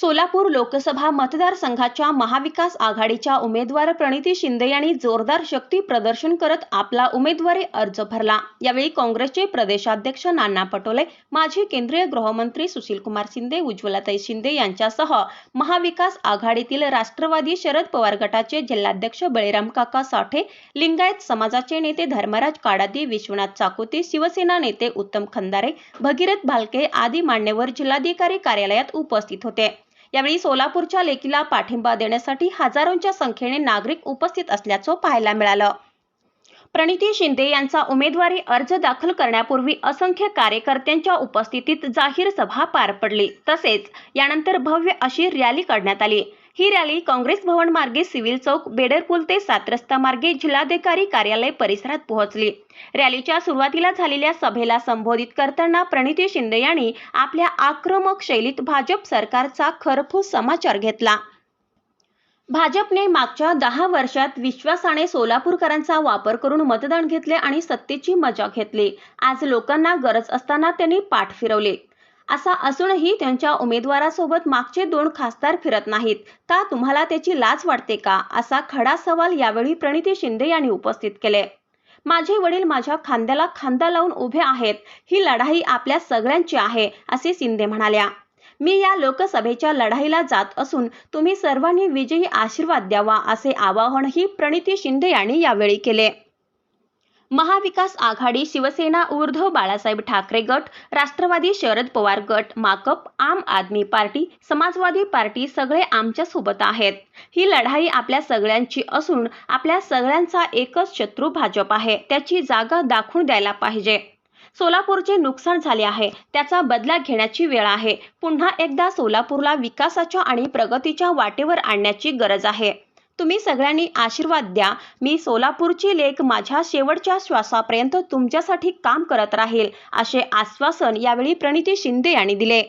सोलापूर लोकसभा मतदारसंघाच्या महाविकास आघाडीच्या उमेदवार प्रणिती शिंदे यांनी जोरदार शक्ती प्रदर्शन करत आपला उमेदवारी अर्ज भरला. यावेळी काँग्रेसचे प्रदेशाध्यक्ष नाना पटोले माजी केंद्रीय गृहमंत्री सुशीलकुमार शिंदे उज्ज्वलाताई शिंदे यांच्यासह महाविकास आघाडीतील राष्ट्रवादी शरद पवार गटाचे जिल्हाध्यक्ष बळीराम काका साठे लिंगायत समाजाचे नेते धर्मराज काडादी विश्वनाथ चाकोते शिवसेना नेते उत्तम खंदारे भगीरथ भालके आदी मान्यवर जिल्हाधिकारी कार्यालयात उपस्थित होते. यावेळी सोलापूरच्या लेकीला पाठिंबा देण्यासाठी हजारोंच्या संख्येने नागरिक उपस्थित असल्याचं पाहायला मिळालं. प्रणिती शिंदे यांचा उमेदवारी अर्ज दाखल करण्यापूर्वी असंख्य कार्यकर्त्यांच्या उपस्थितीत जाहीर सभा पार पडली. तसेच यानंतर भव्य अशी रॅली काढण्यात आली. ही रॅली काँग्रेस भवन मार्गे सिव्हिल चौक बेडरपूल ते सात रस्ता मार्गे जिल्हाधिकारी कार्यालय परिसरात पोहोचली. रॅलीच्या सुरुवातीला झालेल्या सभेला संबोधित करताना प्रणिती शिंदे यांनी आपल्या आक्रमक शैलीत भाजप सरकारचा खरफूस समाचार घेतला. भाजपने मागच्या दहा वर्षात विश्वासाने सोलापूरकरांचा वापर करून मतदान घेतले आणि सत्तेची मजा घेतली. आज लोकांना गरज असताना त्यांनी पाठ फिरवले. असा असूनही त्यांच्या उमेदवारासोबत मागचे दोन खासदार फिरत नाहीत. का तुम्हाला त्याची लाज वाटते का? असा खडा सवाल यावेळी प्रणिती शिंदे यांनी उपस्थित केले. माझे वडील माझ्या खांद्याला खांदा लावून उभे आहेत. ही लढाई आपल्या सगळ्यांची आहे असे शिंदे म्हणाल्या. मी या लोकसभेच्या लढाईला जात असून तुम्ही सर्वांनी विजयी आशीर्वाद द्यावा असे आवाहनही प्रणिती शिंदे यांनी यावेळी केले. महाविकास आघाडी शिवसेना ऊर्ध्व बाळासाहेब ठाकरे गट राष्ट्रवादी शरद पवार गट माकप आम आदमी पार्टी समाजवादी पार्टी सगळे आमच्यासोबत आहेत. ही लढाई आपल्या सगळ्यांची असून आपल्या सगळ्यांचा एकच शत्रू भाजप आहे. त्याची जागा दाखवून द्यायला पाहिजे. सोलापूरचे नुकसान झाले आहे. त्याचा बदला घेण्याची वेळ आहे. पुन्हा एकदा सोलापूरला विकासाच्या आणि प्रगतीच्या वाटेवर आणण्याची गरज आहे. तुम्ही सगळ्यांनी आशीर्वाद द्या. मी सोलापूरची लेख माझ्या शेवटच्या श्वासापर्यंत तुमच्यासाठी काम करत राहील असे आश्वासन यावेळी प्रणिती शिंदे यांनी दिले.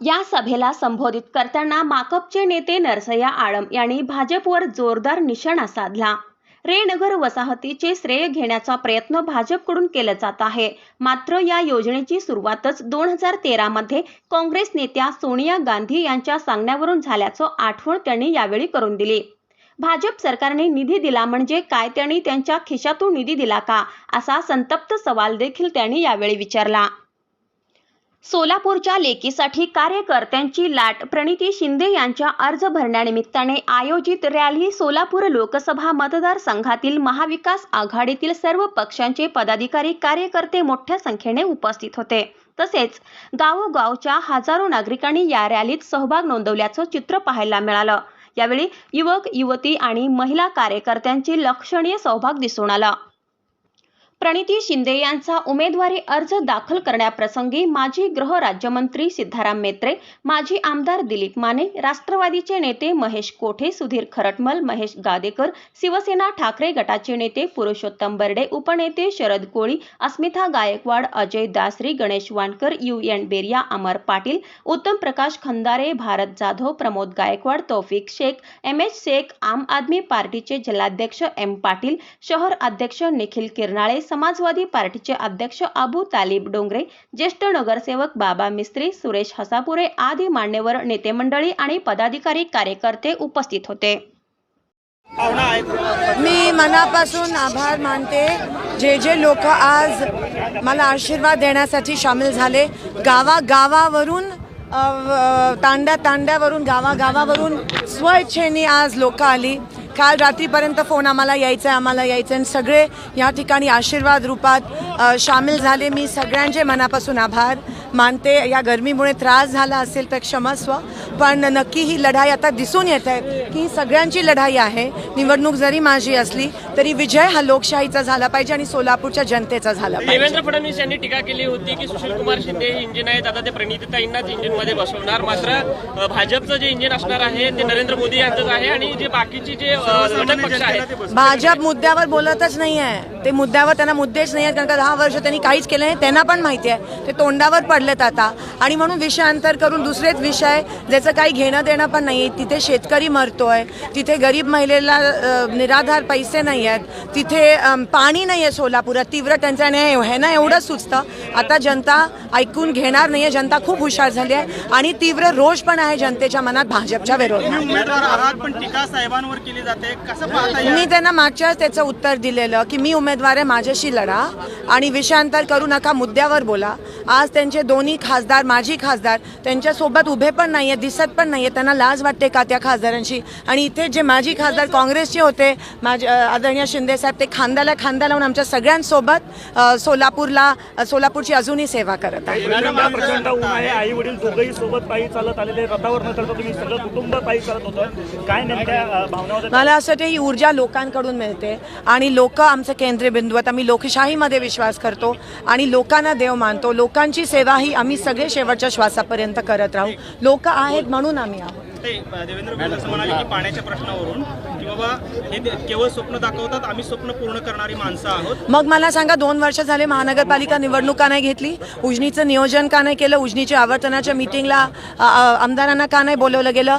या सभेला संबोधित करताना माकपचे नेते नरसय्या आळम यांनी भाजपवर जोरदार निशाणा साधला. रेनगर वसाहतीचे श्रेय घेण्याचा प्रयत्न भाजपकडून केला जात आहे. मात्र या योजनेची सुरुवातच दोन हजार तेरामध्ये काँग्रेस नेत्या सोनिया गांधी यांच्या सांगण्यावरून झाल्याचं आठवण त्यांनी यावेळी करून दिली. भाजप सरकारने निधी दिला म्हणजे काय त्यांनी त्यांच्या खिशातून निधी दिला का? असा संतप्त सवाल देखील त्यांनी यावेळी विचारला. सोलापूरच्या लेकीसाठी कार्यकर्त्यांची लाट प्रणिती शिंदे यांच्या अर्ज भरण्यानिमित्ताने आयोजित रॅली सोलापूर लोकसभा मतदारसंघातील महाविकास आघाडीतील सर्व पक्षांचे पदाधिकारी कार्यकर्ते मोठ्या संख्येने उपस्थित होते. तसेच गावोगावच्या हजारो नागरिकांनी या रॅलीत सहभाग नोंदवल्याचं चित्र पाहायला मिळालं. यावेळी युवक युवती आणि महिला कार्यकर्त्यांची लक्षणीय सहभाग दिसून आला. प्रणिती शिंदे यांचा उमेदवारी अर्ज दाखल करण्याप्रसंगी माजी गृहराज्यमंत्री सिद्धाराम मेत्रे माजी आमदार दिलीप माने राष्ट्रवादीचे नेते महेश कोठे सुधीर खरटमल महेश गादेकर शिवसेना ठाकरे गटाचे नेते Purushottam Barde उपनेते Sharad Koli Asmita Gaikwad Ajay Dasari Ganesh Wankar U N Beria Amar Patil Uttam Prakash Khandare Bharat Jadhav Pramod Gaikwad Taufiq Shaikh M H Shaikh Aam Aadmi पार्टीचे जिल्हाध्यक्ष एम पाटील शहर अध्यक्ष निखिल किरणाळे समाजवादी पार्टीचे अध्यक्ष अबू तालिब डोंगरे ज्येष्ठ नगरसेवक बाबा मिस्त्री सुरेश हसापुरे आदी मान्यवर नेते मंडळी आणि पदाधिकारी कार्यकर्ते उपस्थित होते. मी मनापासून आभार मानते. जे जे लोक आज मला आशीर्वाद देण्यासाठी सामील झाले गावागावावरून अ, तांड्या तांड्यावरून गावागावावरून स्वइच्छेने आज लोक आली. काल रात्रीपर्यंत फोन आम्हाला यायचं आहे आम्हाला यायचं आणि सगळे या ठिकाणी आशीर्वाद रूपात सामील झाले. मी सगळ्यांचे मनापासून आभार. मानते या गरमीमुळे त्रास झाला असेल तर क्षमस्व पण नक्की ही लढाई आता दिसून येत आहे की ही सगळ्यांची लढाई आहे. निवडणूक जरी माझी असली तरी विजय हा लोकशाहीचा झाला पाहिजे आणि सोलापूरच्या जनतेचा झाला पाहिजे. देवेंद्र फडणवीस यांनी टीका केली होती की सुशील कुमार शिंदे हे इंजिन आहेत. आता ते प्रणितीताईंनाच इंजिनमध्ये बसवणार. मात्र भाजपचं जे इंजिन असणार आहे ते नरेंद्र मोदी यांचंच आहे आणि जे बाकीचे जे घटक पक्ष आहेत भाजप मुद्द्यावर बोलतच नाही आहे ते मुद्द्यावर त्यांना मुद्देच नाही आहेत कारण का दहा वर्ष त्यांनी काहीच केलं नाही त्यांना पण माहिती आहे. ते तोंडावर पडलेत आता. आणि म्हणून विषयांतर करून दुसरेच विषय ज्याचं काही घेणं देणं पण नाही आहे तिथे शेतकरी मरतोय तिथे गरीब महिलेला निराधार पैसे नाही आहेत तिथे पाणी नाही आहे सोलापुरात. तीव्र आहे हे ना एवढं सुचतं. आता जनता ऐकून घेणार नाही आहे जनता खूप हुशार झाली आहे आणि तीव्र रोष पण आहे जनतेच्या मनात भाजपच्या विरोधात. मी त्यांना मागच्याच त्याचं उत्तर दिलेलं की मी उमेदवार आहे माझ्याशी लढा आणि विषयांतर करू नका मुद्द्यावर बोला. आज त्यांचे दोन्ही खासदार माजी खासदार त्यांच्यासोबत उभे पण नाही आहेत दिसत पण नाही त्यांना लाज वाटते का त्या खासदारांची आणि इथे जे माजी खासदार काँग्रेसचे होते माझे आदरणीय शिंदेसाहेब ते खांद्याला खांदा लावून आमच्या सगळ्यांसोबत सोलापूरला सोलापूरची अजूनही सेवा करत आहे. आई वडील दोघंही सोबत पायी चालत आलेले रथावर न चढता तुम्ही सगळं कुटुंब पायी चालत होतं. काय नेमक्या भावना मला असं वाटतं ही ऊर्जा लोकांकडून मिळते. आणि लोक आमचं केंद्रबिंदू आहेत. आम्ही लोकशाहीमध्ये विश्वास करतो. आणि लोकांना देव मानतो. लोकांची सेवा ही आम्ही सगळे शेवटच्या श्वासापर्यंत करत राहू. लोक आहेत म्हणून आम्ही आहोत. ते देवेंद्र फडणवीस असं म्हणाले की पाण्याच्या प्रश्नावरून की बाबा हे ते केवळ स्वप्न दाखवतात आम्ही स्वप्न पूर्ण करणारी माणसं आहोत. मग मला सांगा दोन वर्ष झाले महानगरपालिका निवडणूक का नाही घेतली उजनीचं नियोजन का नाही केलं उजनीच्या आवर्तनाच्या मिटिंगला आमदारांना का नाही बोलवलं गेलं?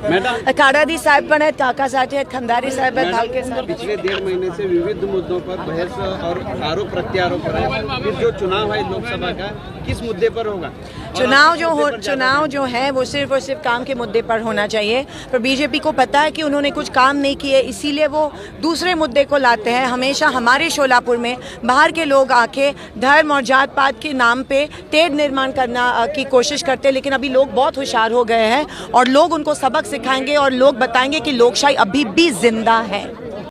काडादी साहब पण आहेत काकासाठी आहेत खंदारी साहेब आहेत भालके साहब पिछले डेढ़ महीने से विविध मुद्दों पर बहस और आरोप प्रत्यारोप हो है। जो चुनाव है लोकसभा का किस मुद्दे पर होगा? चुनाव जो हो चुनाव जो है वो सिर्फ़ और सिर्फ़ काम के मुद्दे पर होना चाहिए। पर बीजेपी को पता है कि उन्होंने कुछ काम नहीं किए इसीलिए वो दूसरे मुद्दे को लाते हैं। हमेशा हमारे शोलापुर में बाहर के लोग आके धर्म और जात पात के नाम पे तेढ़ निर्माण करना की कोशिश करते हैं। लेकिन अभी लोग बहुत होशियार हो गए हैं और लोग उनको सबक सिखाएँगे और लोग बताएँगे कि लोकशाही अभी भी ज़िंदा है।